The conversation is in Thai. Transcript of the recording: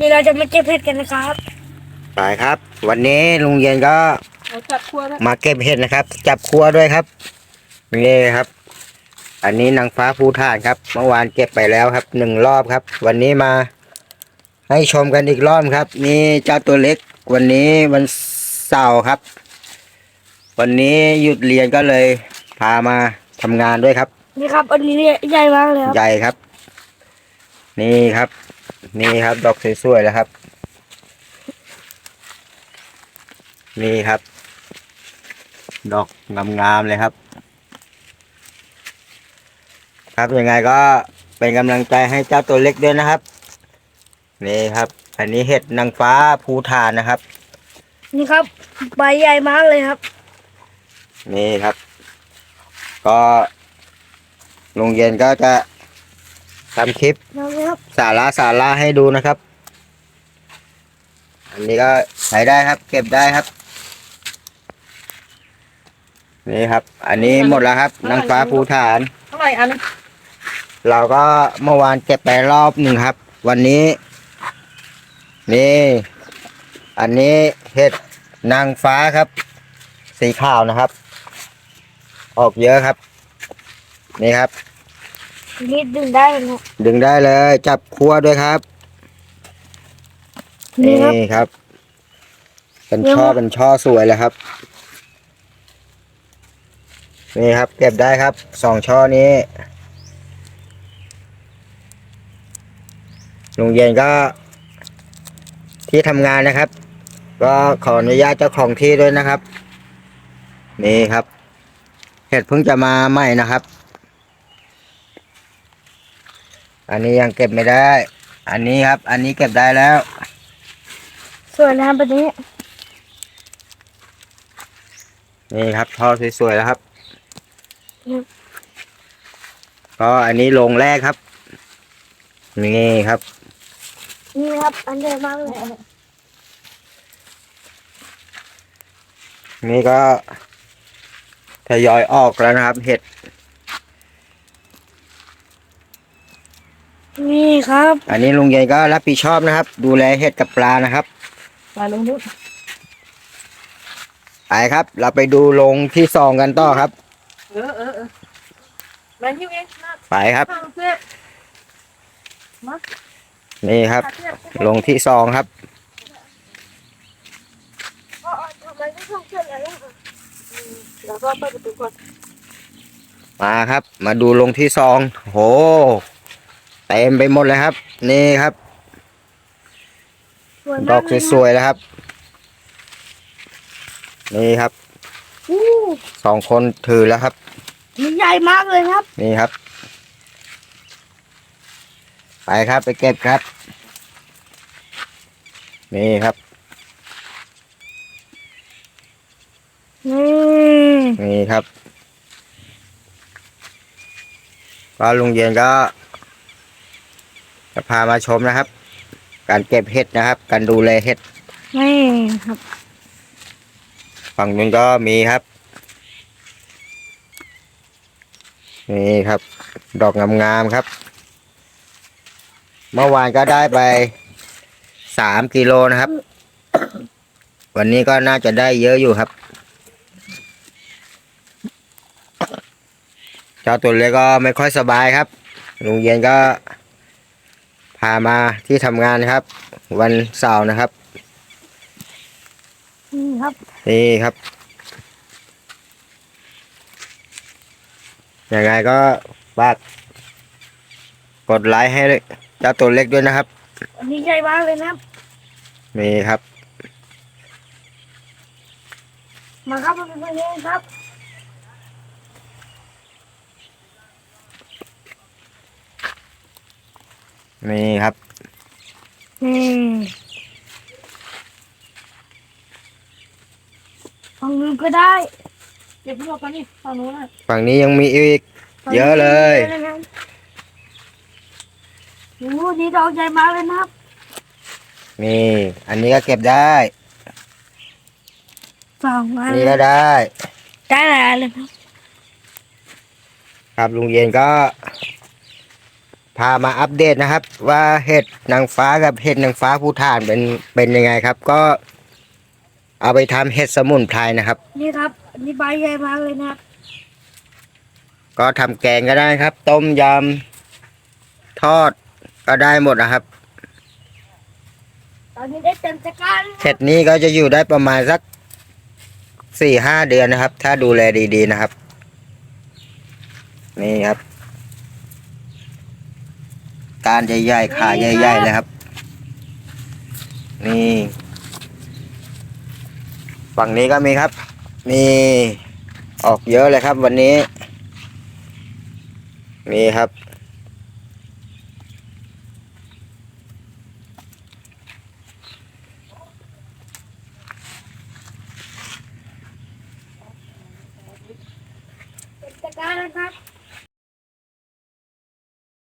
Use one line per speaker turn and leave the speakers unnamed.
นี้เราจะมาเก็บเห็ดกันนะครับ
ไปครับ วันนี้ลุงเย็นก็
เอาจัดครัวแล้ว
มาเก็บเห็ดนะครับ จับครัวด้วยครับนี่ครับ อันนี้นางฟ้าภูฐานครับ เมื่อวานเก็บไปแล้วครับหนึ่งรอบครับ วันนี้มา ให้ชมกันอีกรอบครับ นี่เจ้าตัวเล็ก วันนี้วันเสาร์ครับ วันนี้หยุดเรียนก็เลย พามาทำงานด้วยครับ
นี่ครับอันนี้ใหญ่มากเลยครับ
ใหญ่ครับ นี่ครับ นี่ครับ ดอกสวยๆแล้วครับ นี่ครับ ดอกงามๆเลยครับ ครับยังไงก็เป็นกำลังใจให้เจ้าตัวเล็กด้วยนะครับ นี่ครับ อันนี้เห็ดนางฟ้าภูฐานนะครับ
นี่ครับ ใบใหญ่มากเลยครับ
นี่ครับ ก็โรงเรียนก็จะ ทำคลิป
นะครับ
สาระสาระให้ดูนะครับ อันนี้ก็ใช้ได้ครับ เก็บได้ครับ นี่ครับ อันนี้หมดแล้วครับนางฟ้าภูฐาน
เท่าไหร่อัน
เราก็เมื่อวานเก็บไปรอบหนึ่งครับ วันนี้ นี่ อันนี้เห็ดนางฟ้าครับ สีขาวนะครับ ออกเยอะครับ นี่ครับ
นี่ดึงได้เลยครับ
ดึงได้เลย จับคั่วด้วยครับ
นี่ครับ
นี่ครับเป็น
เยอะ
ช่อ
มาก
เป็นช่อสวยเลยครับ นี่ครับ เก็บได้ครับสองช่อนี้ลุงเย็นก็ที่ทำงานนะครับ ก็ขออนุญาตเจ้าของที่ด้วยนะครับ นี่ครับเห็ดเพิ่งจะมาใหม่นะครับ อันนี้ยังเก็บไม่ได้ อันนี้ครับ อันนี้เก็บได้แล้ว
ส่วนน้ำแบบนี้
นี่ครับช่อสวยๆแล้วครับ
ครับ
ก็อันนี้ลงแรกครับ นี่ครับ
นี่ครับ อันใหญ่มากเลย
นี่ก็ทยอยออกแล้วนะครับ เห็ด
นี่ครับ
อันนี้ลุงใหญ่ก็รับผิดชอบนะครับ ดูแลเห็ดกับปลานะครับ
ไปลงนู้น
ไปครับ เราไปดูลงที่สองกันต่อครับ
เออเออเออแม่หิ้วเองนะ
ไปครับ
ข้างเพื่อน
นี่ครับ
ขาเพื่อน
ลงที่สองครับ
อ๋อทำไมไม่ส่งเสร็จแล้วล่ะแล้วก็เปิดประตูก่อน
มาครับ มาดูลงที่สอง โห เต็มไปหมดเลยครับ นี่ครับ
สวย
ด
มา
อก
กเลย
สวยๆแล้วครับ นี่ครับ
อู้
สองคนถือแล้วครับ
นี่ใหญ่มากเลยครับ
นี่ครับ ไปครับไปเก็บครับ นี่ครับ
นี่
นี่ครับก็ลุงเย็นก็ จะพามาชมนะครับ การเก็บเห็ดนะครับ การดูแลเห็ด
นี่ครับ
ฝั่งนู้นก็มีครับนี่ครับ ดอกงามๆครับ เมื่อวานก็ได้ไปสามกิโลนะครับ วันนี้ก็น่าจะได้เยอะอยู่ครับ เจ้าตัวเล็กก็ไม่ค่อยสบายครับลุงเย็นก็ พามาที่ทำงานครับ วันเสาร์นะครับ
นี่ครับ
นี่ครับยังไงก็ฝากกดไลค์ให้เจ้าตัวเล็กด้วยนะครับ
อันนี้ใหญ่มากเลยนะครับ
นี่ครับ
มาครับมาเป็นคนนี้ครับ
นี่ครับ
นี่ฝั่งนู้นก็ได้
เก็บพวกกันนี่ฝั่งนู้นน่ะ
ฝั่งนี้ยังมีอีก เยอะเลย
เยอะนะครับโอ้โหนี่ดอกใหญ่มากเลยนะครับ
นี่ อันนี้ก็เก็บได้
สองอั
อั
น
นนี้ก็ได้
ได้หลายอันเลยครับ
ครับ ลุงเย็นก็ พพามาอัปเดตนะครับ ว่าเห็ดนางฟ้ากับเห็ดนางฟ้าภูฐานเป็นเป็นยังไงครับ ก็ เอาไปทำเห็ดสมุนไพรนะครับ
นี่ครับอันนี้ใบใหญ่มากเลยนะครับ
ก็ทำแกงก็ได้ครับ ต้มยำทอดก็ได้หมดนะครับ
ตอนนี้ได้เต็มตะกร้าร
เห็ดนี้ก็จะอยู่ได้ประมาณสักสี่ห้าเดือนนะครับ ถ้าดูแลดีๆนะครับ นี่ครับการใหญ่ๆขาใหญ่ๆเลยครับ นี่ ฝั่งนี้ก็มีครับ มีออกเยอะเลยครับ วันนี้มีครับ
เต็มตะกร้ารนะครับ